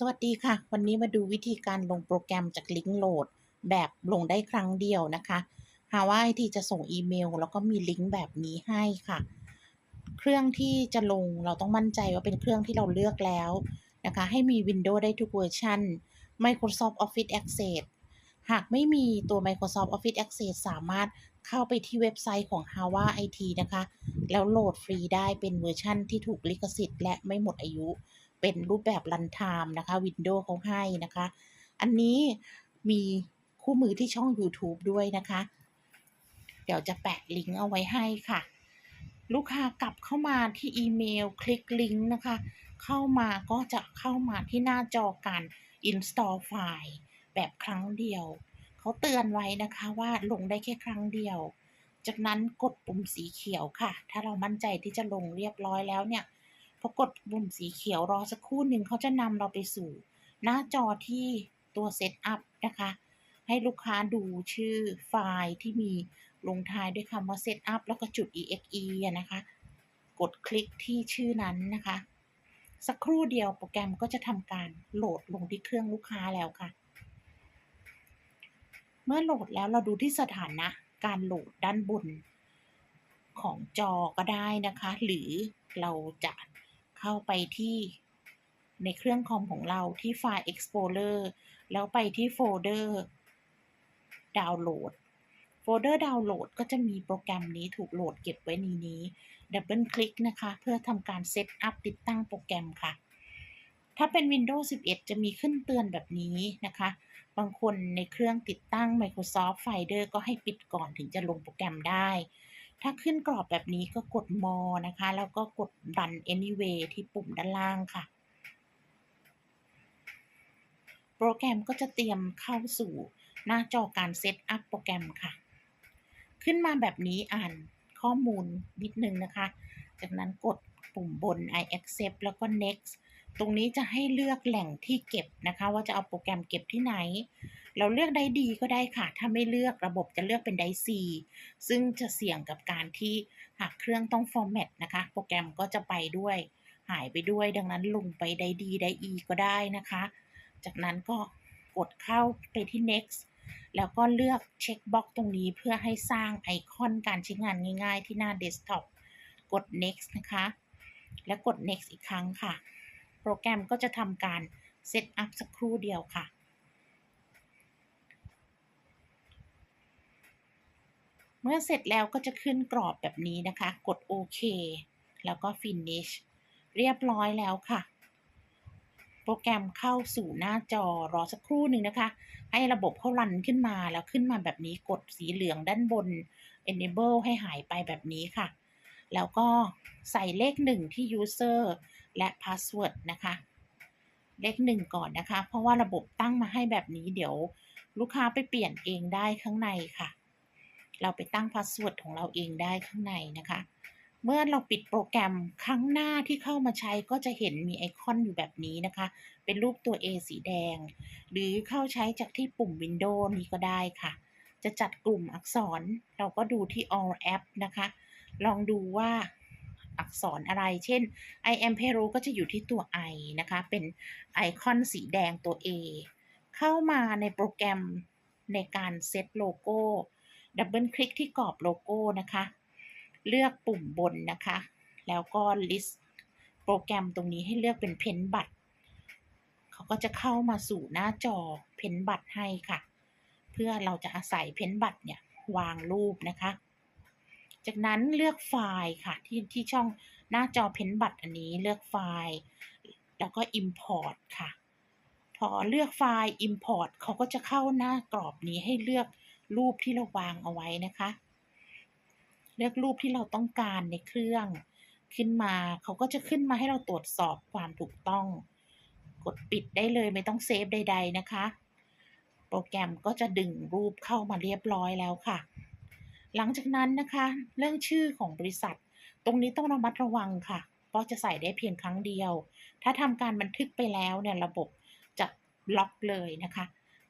สวัสดีค่ะ วันนี้มาดูวิธีการลงโปรแกรมจากลิงก์โหลด แบบลงได้ครั้งเดียวนะคะหาว่าไอทีจะส่งอีเมล แล้วก็มีลิงก์แบบนี้ให้ค่ะ เครื่องที่จะลงเราต้องมั่นใจว่าเป็นเครื่องที่เราเลือกแล้วนะคะ ให้มี Windows ได้ทุกเวอร์ชัน Microsoft Office Access หากไม่มีตัว Microsoft Office Access สามารถ เข้าไปที่เว็บไซต์ของ Hava IT นะคะ แล้วโหลดฟรีได้เป็นเวอร์ชั่นที่ถูกลิขสิทธิ์และไม่หมดอายุ เป็นรูปแบบรันไทม์นะคะ Windows เขาให้นะคะ อันนี้มีคู่มือที่ช่อง YouTube ด้วยนะคะ เดี๋ยวจะแปะลิงก์เอาไว้ให้ค่ะ ลูกค้ากลับเข้ามาที่อีเมลคลิกลิงก์นะคะ เข้ามาก็จะเข้ามาที่หน้าจอการ install ไฟล์แบบครั้งเดียว เขาเตือนไว้นะคะว่าลงได้แค่ครั้งเดียว จากนั้นกดปุ่มสีเขียวค่ะ ถ้าเรามั่นใจที่จะลงเรียบร้อยแล้วเนี่ยพอกดปุ่มสีเขียวรอสักครู่หนึ่งเขาจะนำเราไปสู่ หน้าจอที่ตัวเซตอัพนะคะ ให้ลูกค้าดูชื่อไฟล์ที่มีลงท้ายด้วยคำว่า setup แล้วก็จุด exe นะคะ กดคลิกที่ชื่อนั้นนะคะ สักครู่เดียวโปรแกรมก็จะทำการโหลดลงที่เครื่องลูกค้าแล้วค่ะ เมื่อโหลดแล้วเราดูที่สถานะการโหลดด้านบนของจอก็ได้นะคะ หรือเราจะเข้าไปที่ในเครื่องคอมของเราที่ไฟล์ Explorer แล้วไปที่โฟลเดอร์ดาวน์โหลด โฟลเดอร์ดาวน์โหลดก็จะมีโปรแกรมนี้ถูกโหลดเก็บไว้ในนี้ ดับเบิลคลิกนะคะ เพื่อทำการเซตอัพติดตั้งโปรแกรมค่ะ ถ้าเป็น Windows 11 จะมีขึ้นเตือนแบบนี้นะคะ บางคนในเครื่องติดตั้ง Microsoft Finder ก็ให้ปิดก่อนถึงจะลงโปรแกรมได้ ถ้าขึ้นกรอบแบบนี้ก็กด more นะคะ แล้วก็กด run anyway ที่ปุ่มด้านล่างค่ะ โปรแกรมก็จะเตรียมเข้าสู่หน้าจอการเซตอัพโปรแกรมค่ะ ขึ้นมาแบบนี้อ่านข้อมูลนิดนึงนะคะ จากนั้นกดปุ่มบน I accept แล้วก็ next ตรงนี้จะให้เลือกแหล่งที่เก็บนะคะ ว่าจะเอาโปรแกรมเก็บที่ไหน เราเลือกได้ดีก็ได้ค่ะ ถ้าไม่เลือกระบบจะเลือกเป็นไดซีซึ่งจะเสี่ยงกับการที่หากเครื่องต้องฟอร์แมตนะคะ โปรแกรมก็จะไปด้วย หายไปด้วย ดังนั้นลงไปได้ดีได้อีก็ได้นะคะ จากนั้นก็กดเข้าไปที่ next แล้วก็เลือกเช็คบ็อกตรงนี้เพื่อให้สร้างไอคอนการใช้งานง่าย ๆ ที่หน้าเดสก์ท็อปกด next นะคะ แล้วกด next อีกครั้งค่ะ รแกรมก็จะทำการเซตอัพสักครู่เดียวค่ะ เมื่อเสร็จแล้วก็จะขึ้นกรอบแบบนี้นะคะ กดโอเคแล้วก็ finish เรียบร้อยแล้วค่ะ โปรแกรมเข้าสู่หน้าจอรอสักครู่หนึ่งนะคะ ให้ระบบเขารันขึ้นมาแล้วขึ้นมาแบบนี้กดสีเหลืองด้านบน enable ให้หายไปแบบนี้ค่ะ แล้วก็ใส่เลขหนึ่งที่ user และ password นะคะ เลขหนึ่งก่อนนะคะ เพราะว่าระบบตั้งมาให้แบบนี้เดี๋ยวลูกค้าไปเปลี่ยนเองได้ข้างในค่ะ เราไปตั้ง password ของเราเองได้ข้างในนะคะ เมื่อเราปิดโปรแกรมครั้งหน้าที่เข้ามาใช้ก็จะเห็นมีไอคอนอยู่แบบนี้นะคะ เป็นรูปตัว A สีแดง หรือเข้าใช้จากที่ปุ่ม Windows นี้ก็ได้ค่ะ จะจัดกลุ่มอักษรเราก็ดูที่ all app นะคะ ลองดูว่า อักษรอะไร เช่น I am Peru ก็จะอยู่ที่ตัว I นะคะ เป็นไอคอนสีแดงตัว A เข้ามาในโปรแกรมในการเซตโลโก้ ดับเบิลคลิกที่กรอบโลโก้นะคะ เลือกปุ่มบนนะคะ แล้วก็ list โปรแกรมตรงนี้ให้เลือกเป็นเพนบัตเขาก็จะเข้ามาสู่หน้าจอเพนบัตให้ค่ะ เพื่อเราจะอาศัยเพนบัตเนี่ยวางรูปนะคะ จากนั้นเลือกไฟล์ค่ะที่ที่ช่องหน้าจอเพนบัตอันนี้เลือกไฟล์ แล้วก็ Import ค่ะ พอเลือกไฟล์ Import เขาก็จะเข้าหน้ากรอบนี้ให้เลือกรูปที่เราวางเอาไว้นะคะ เลือกรูปที่เราต้องการในเครื่องขึ้นมาเขาก็จะขึ้นมาให้เราตรวจสอบความถูกต้อง กดปิดได้เลยไม่ต้องเซฟใด ๆนะคะ โปรแกรมก็จะดึงรูปเข้ามาเรียบร้อยแล้วค่ะ หลังจากนั้นนะคะ เรื่องชื่อของบริษัท ตรงนี้ต้องระมัดระวังค่ะ เพราะจะใส่ได้เพียงครั้งเดียว ถ้าทำการบันทึกไปแล้วเนี่ยระบบจะล็อกเลยนะคะ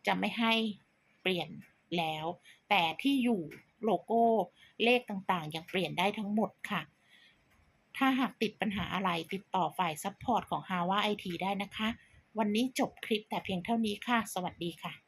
จะไม่ให้เปลี่ยนแล้ว แต่ที่อยู่โลโก้เลขต่างๆ ยังเปลี่ยนได้ทั้งหมดค่ะ ถ้าหากติดปัญหาอะไรติดต่อฝ่ายซัพพอร์ตของ Hava IT ได้นะคะ วันนี้จบคลิปแต่เพียงเท่านี้ค่ะ สวัสดีค่ะ